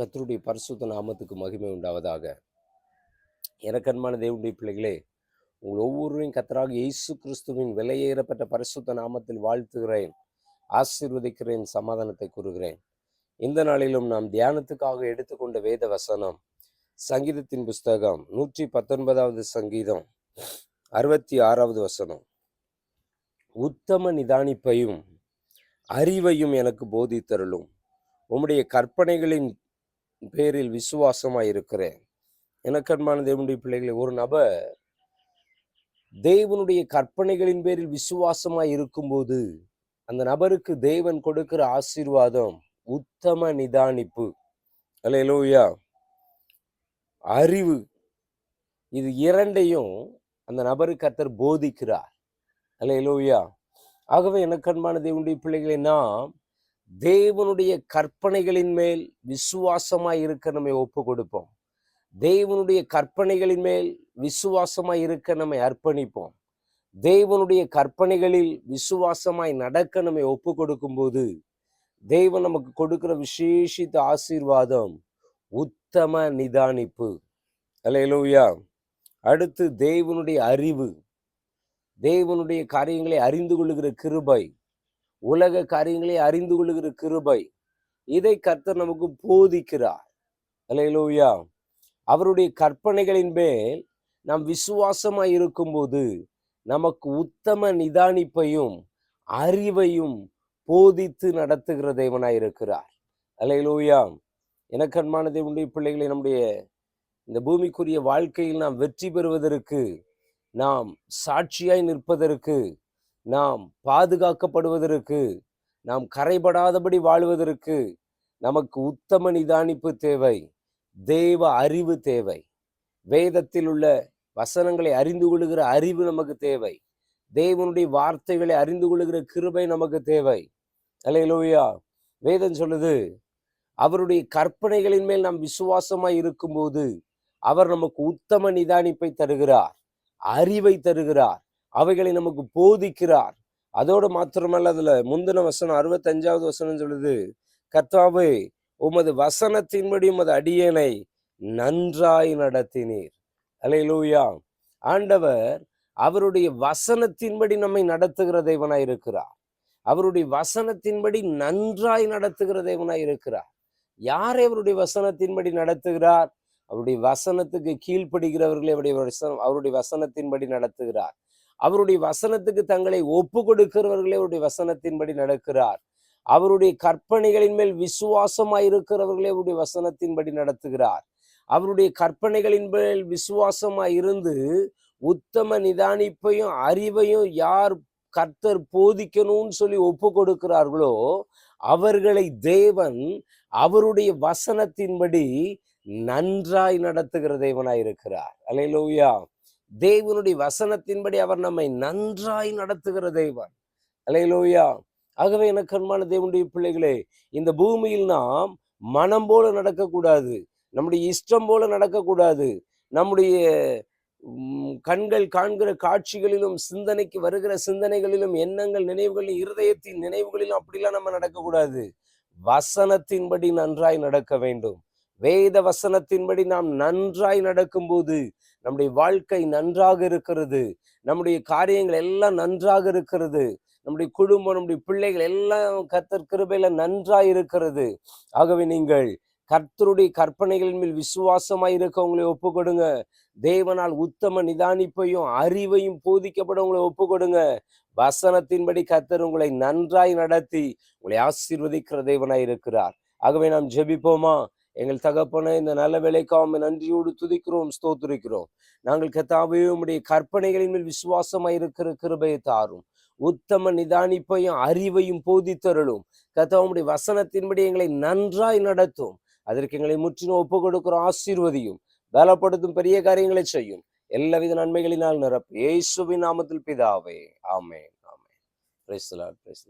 கத்தருடைய பரிசுத்த நாமத்துக்கு மகிமை உண்டாவதாக. எனக்கன்மான தேவனுடைய பிள்ளைகளே உங்கள் ஒவ்வொருவரையும் கத்தராக இயேசு கிறிஸ்துவின் விலையேறப்பட்ட பரிசுத்த நாமத்தில் வாழ்த்துகிறேன் ஆசீர்வதிக்கிறேன் சமாதானத்தை கூறுகிறேன். இந்த நாளிலும் நாம் தியானத்துக்காக எடுத்துக்கொண்ட வேத வசனம் சங்கீதத்தின் புஸ்தகம் நூற்றி பத்தொன்பதாவது சங்கீதம் அறுபத்தி ஆறாவது வசனம். உத்தம நிதானிப்பையும் அறிவையும் எனக்கு போதித்தருளும். உம்முடைய கற்பனைகளின் பேரில் விசுவாசமாக இருக்கிறேன். எனக்கன்மான தேவனுடைய பிள்ளைகளை ஒரு நபர் தேவனுடைய கற்பனைகளின் பேரில் விசுவாசமாக இருக்கும்போது அந்த நபருக்கு தேவன் கொடுக்கிற ஆசீர்வாதம் உத்தம நிதானிப்பு. அல்லேலூயா. அறிவு. இது இரண்டையும் அந்த நபருக்கு கத்தர் போதிக்கிறார். அல்லேலூயா. ஆகவே எனக்கன்பான தேவனுடைய பிள்ளைகளை நாம் தேவனுடைய கற்பனைகளின் மேல் விசுவாசமாய் இருக்க நம்மை ஒப்பு கொடுப்போம் தேவனுடைய கற்பனைகளின் மேல் விசுவாசமாய் இருக்க நம்மை அர்ப்பணிப்போம். தேவனுடைய கற்பனைகளில் விசுவாசமாய் நடக்க நம்மை ஒப்பு கொடுக்கும்போது தேவன் நமக்கு கொடுக்கிற விசேஷித்த ஆசீர்வாதம் உத்தம நிதானிப்பு. அல்லேலூயா அடுத்து தேவனுடைய அறிவு. தேவனுடைய காரியங்களை அறிந்து கொள்ளுகிற கிருபை. உலக காரியங்களை அறிந்து கொள்ளுகிற கிருபை. இதை கர்த்தர் நமக்கு போதிக்கிறார். அல்லேலூயா அவருடைய கற்பனைகளின் மேல் நாம் விசுவாசமாய் இருக்கும்போது நமக்கு உத்தம நிதானிப்பையும் அறிவையும் போதித்து நடத்துகிற தேவனாய் இருக்கிறார். அல்லேலூயா எனக்கு தேவனுடைய பிள்ளைகளை நம்முடைய இந்த பூமிக்குரிய வாழ்க்கையில் நாம் வெற்றி பெறுவதற்கு நாம் சாட்சியாய் நிற்பதற்கு நாம் பாதுகாக்கப்படுவதற்கு நாம் கரைபடாதபடி வாழ்வதற்கு நமக்கு உத்தம நிதானிப்பு தேவை தெய்வ அறிவு தேவை. வேதத்தில் உள்ள வசனங்களை அறிந்து கொள்கிற அறிவு நமக்கு தேவை. தேவனுடைய வார்த்தைகளை அறிந்து கொள்கிற கிருபை நமக்கு தேவை. அல்லேலூயா வேதம் சொல்லுது அவருடைய கற்பனைகளின் மேல் நாம் விசுவாசமாய் இருக்கும்போது அவர் நமக்கு உத்தம நிதானிப்பை தருகிறார் அறிவை தருகிறார். அவைகளை நமக்கு போதிக்கிறார். அதோடு மாத்திரமல்ல அதுல முந்தின வசனம் அறுபத்தஞ்சாவது வசனம் சொல்லுது கர்த்தாவே உமது வசனத்தின்படி உமது அடியேனை நன்றாய் நடத்தினீர். அலையிலூயா ஆண்டவர் அவருடைய வசனத்தின்படி நம்மை நடத்துகிற தெய்வனாய் இருக்கிறார். அவருடைய வசனத்தின்படி நன்றாய் நடத்துகிற தேவனாய் இருக்கிறார். யாரை அவருடைய வசனத்தின்படி நடத்துகிறார்? அவருடைய வசனத்துக்கு கீழ்ப்படுகிறவர்களை அவருடைய வசனம் அவருடைய வசனத்தின்படி நடத்துகிறார். அவருடைய வசனத்துக்கு தங்களை ஒப்பு கொடுக்கிறவர்களே அவருடைய வசனத்தின்படி நடக்கிறார். அவருடைய கற்பனைகளின் மேல் விசுவாசமாய் இருக்கிறவர்களே அவருடைய வசனத்தின்படி நடத்துகிறார். அவருடைய கற்பனைகளின் மேல் விசுவாசமாய் இருந்து உத்தம நிதானிப்பையும் அறிவையும் யார் கர்த்தர் போதிக்கணும்னு சொல்லி ஒப்பு கொடுக்கிறார்களோ அவர்களை தேவன் அவருடைய வசனத்தின்படி நன்றாய் நடத்துகிற தேவனாய் இருக்கிறார். அலையிலோயா தேவனுடைய வசனத்தின்படி அவர் நம்மை நன்றாய் நடத்துகிற தேவன். அலையிலூயா ஆகவே எனக்கு அன்பான தேவனுடைய பிள்ளைகளே இந்த பூமியில் நாம் மனம் போல நடக்கக்கூடாது நம்முடைய இஷ்டம் போல நடக்கக்கூடாது நம்முடைய உம், கண்கள் காண்கிற காட்சிகளிலும் சிந்தனைக்கு வருகிற சிந்தனைகளிலும் எண்ணங்கள் நினைவுகளிலும் இருதயத்தின் நினைவுகளிலும் அப்படிலாம் நம்ம நடக்கக்கூடாது. வசனத்தின்படி நன்றாய் நடக்க வேண்டும். வேத வசனத்தின்படி நாம் நன்றாய் நடக்கும்போது நம்முடைய வாழ்க்கை நன்றாக இருக்கிறது. நம்முடைய காரியங்கள் எல்லாம் நன்றாக இருக்கிறது. நம்முடைய குடும்பம் நம்முடைய பிள்ளைகள் எல்லாம் கர்த்தர் கிருபையில நன்றாய் இருக்கிறது. ஆகவே நீங்கள் கர்த்தருடைய கற்பனைகளின் மேல் விசுவாசமாய் இருக்க உங்களை ஒப்பு கொடுங்க தேவனால் உத்தம நிதானிப்பையும் அறிவையும் போதிக்கப்பட உங்களை ஒப்பு கொடுங்க வசனத்தின்படி கர்த்தர் உங்களை நன்றாய் நடத்தி உங்களை ஆசீர்வதிக்கிற தேவனாய் இருக்கிறார். ஆகவே நாம் ஜெபிப்போமா? எங்கள் தகப்பனை இந்த நல்ல வேலைக்காம நன்றியோடு துதிக்கிறோம் ஸ்தோத்துரிக்கிறோம். நாங்கள் கத்தாவே உம்முடைய கற்பனைகளின் மேல் விசுவாசமாய் இருக்கிற கிருபையை தாரும். உத்தம நிதானிப்பையும் அறிவையும் போதித்தருளும். கத்தா உம்முடைய வசனத்தின்படி எங்களை நன்றாய் நடத்தும். அதற்கு எங்களை முற்றிலும் ஒப்பு கொடுக்கிற ஆசீர்வதியும் பலப்படுத்தும் பெரிய காரியங்களை செய்யும். எல்லாவித நன்மைகளினால் நிரப்பு இயேசுவின் நாமத்தில் பிதாவே. ஆமே ஆமே பிரைஸ் லார்ட் பிரைஸ்